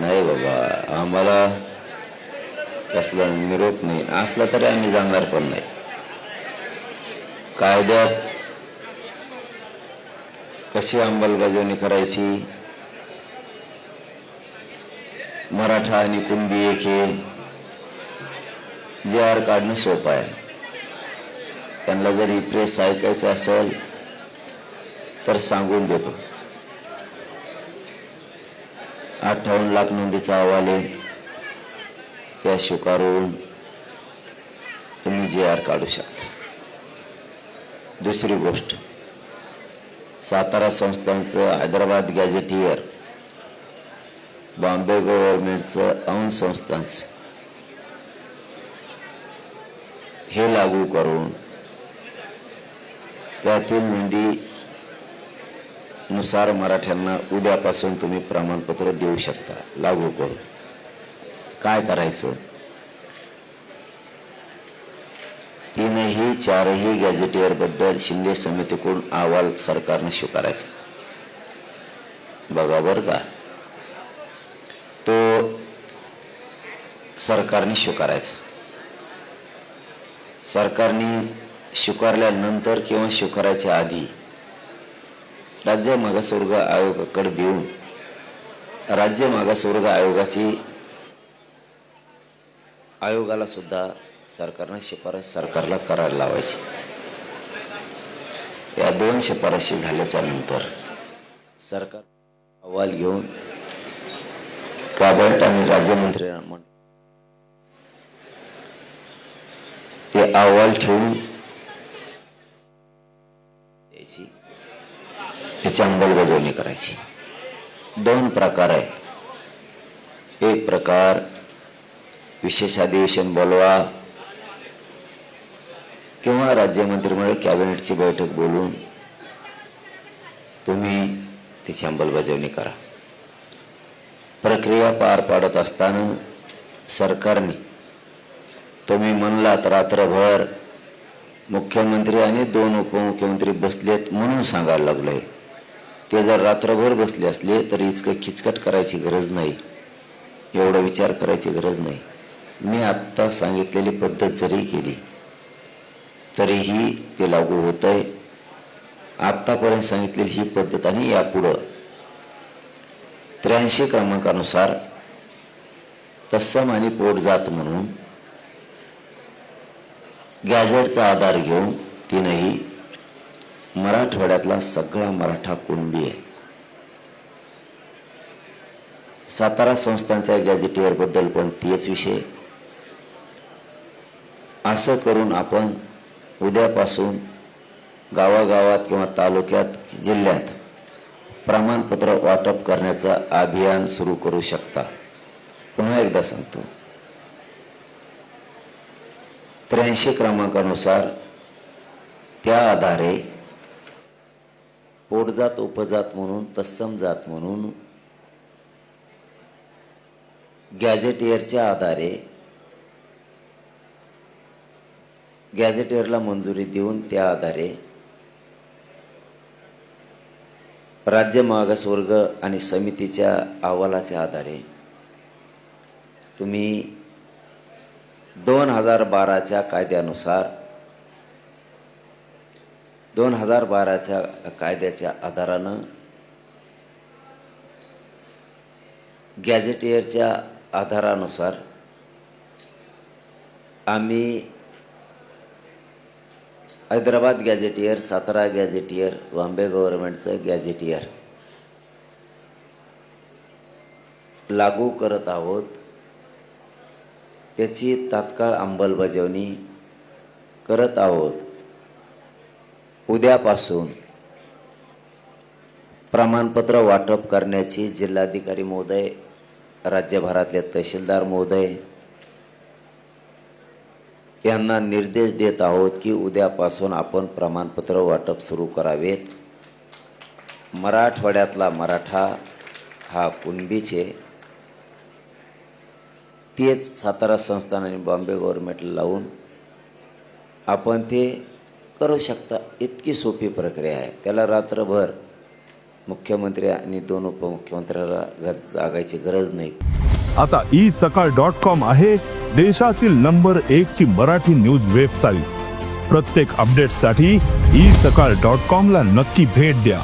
नाही बाबा आम्हाला कसला निरोप नाही. असला तरी आम्ही जाणार पण नाही. कायद्यात कशी अंमलबजावणी करायची? मराठा आणि कुणबी एक हे जे आर काढणं सोपं आहे. त्यांना जर प्रेस ऐकायचं असेल तर सांगून देतो. अठ्ठावन्न लाख नोंदीचा अहवाल आहे. त्या स्वीकारून तुम्ही जे आर काढू शकता. दुसरी गोष्ट सातारा संस्थांचं हैदराबाद गॅझेटियर बॉम्बे गव्हर्नमेंटचं औंध संस्थांचं हे लागू करून त्यातील नोंदी नुसार मराठ्यांना उद्यापासून तुम्ही प्रमाणपत्र देऊ शकता. लागू करून. काय करायचं? तीनही चारही गॅझेटियरबद्दल शिंदे समितीकडून अहवाल सरकारनं स्वीकारायचा. बघा बरं का. तो सरकारने स्वीकारायचा. सरकारने स्वीकारल्यानंतर किंवा स्वीकारायच्या आधी राज्य मागासवर्ग आयोगाकडे देऊन राज्य मागासवर्ग आयोगाची आयोगाला सुद्धा सरकारनं शिफारस सरकारला करायला लावायची. या दोन शिफारशी झाल्याच्यानंतर सरकार अहवाल घेऊन कॅबिनेट आणि राज्यमंत्री ते अहवाल ठेवून द्यायची. त्याची अंमलबजावणी करायची. दोन प्रकार आहेत. एक प्रकार विशेष अधिवेशन बोलवा किंवा राज्य मंत्रिमंडळ कॅबिनेटची बैठक बोलून तुम्ही त्याची अंमलबजावणी करा. प्रक्रिया पार पाडत असताना सरकारने तुम्ही म्हणलात रात्रभर मुख्यमंत्री आणि दोन उपमुख्यमंत्री बसलेत म्हणून सांगायला लागलं आहे ते जर रात्रभर बसले असले तरी इतकं खिचकट करायची गरज नाही. एवढा विचार करायची गरज नाही. मी आत्ता सांगितलेली पद्धत जरी केली तरीही ते लागू होत आहे आत्तापर्यंत सांगितलेली ही पद्धत आणि यापुढं. त्र्याऐंशी क्रमांकानुसार तत्सम आणि पोटजात म्हणून गॅजेटचा आधार घेऊन तीनही मराठवाड्यातला सगळा मराठा कुणबी आहे. सातारा संस्थांच्या गॅजेटियरबद्दल पण तेच विषय. असं करून आपण उद्यापासून गावागावात किंवा तालुक्यात जिल्ह्यात प्रमाणपत्र वाटप करण्याचं अभियान सुरू करू शकता. पुन्हा एकदा सांगतो. त्र्याऐंशी क्रमांकानुसार त्या आधारे पोटजात उपजात म्हणून तत्सम जात म्हणून गॅझेटियरच्या आधारे गॅझेटियरला मंजुरी देऊन त्या आधारे राज्य मागासवर्ग आणि समितीच्या अहवालाच्या आधारे तुम्ही दोन हजार बाराच्या कायद्यानुसार दोन हजार बाराच्या कायद्याच्या आधारानं गॅझेटियरच्या आधारानुसार आम्ही Hyderabad gazetteer Satara gazetteer Bombay गव्हर्नमेंटचं gazetteer लागू करत आहोत. त्याची तात्काळ अंमलबजावणी करत आहोत. उद्यापासून प्रमाणपत्र वाटप करण्याची जिल्हाधिकारी महोदय राज्यभरातले तहसीलदार महोदय यांना निर्देश देत आहोत की उद्यापासून आपण प्रमाणपत्र वाटप सुरू करावेत. मराठवाड्यातला मराठा हा कुणबीचे. तेच सातारा संस्थान आणि बॉम्बे गव्हर्मेंटला लावून आपण ते करू शकता. इतकी सोपी प्रक्रिया आहे. त्याला रात्रभर मुख्यमंत्री आणि दोन उपमुख्यमंत्र्याला ग- जागायची गरज नाही. आता ई सकाळ डॉट कॉम आहे देशातील नंबर एक ची मराठी न्यूज वेबसाईट. प्रत्येक अपडेटसाठी ई सकाळ डॉट कॉम ला नक्की भेट द्या.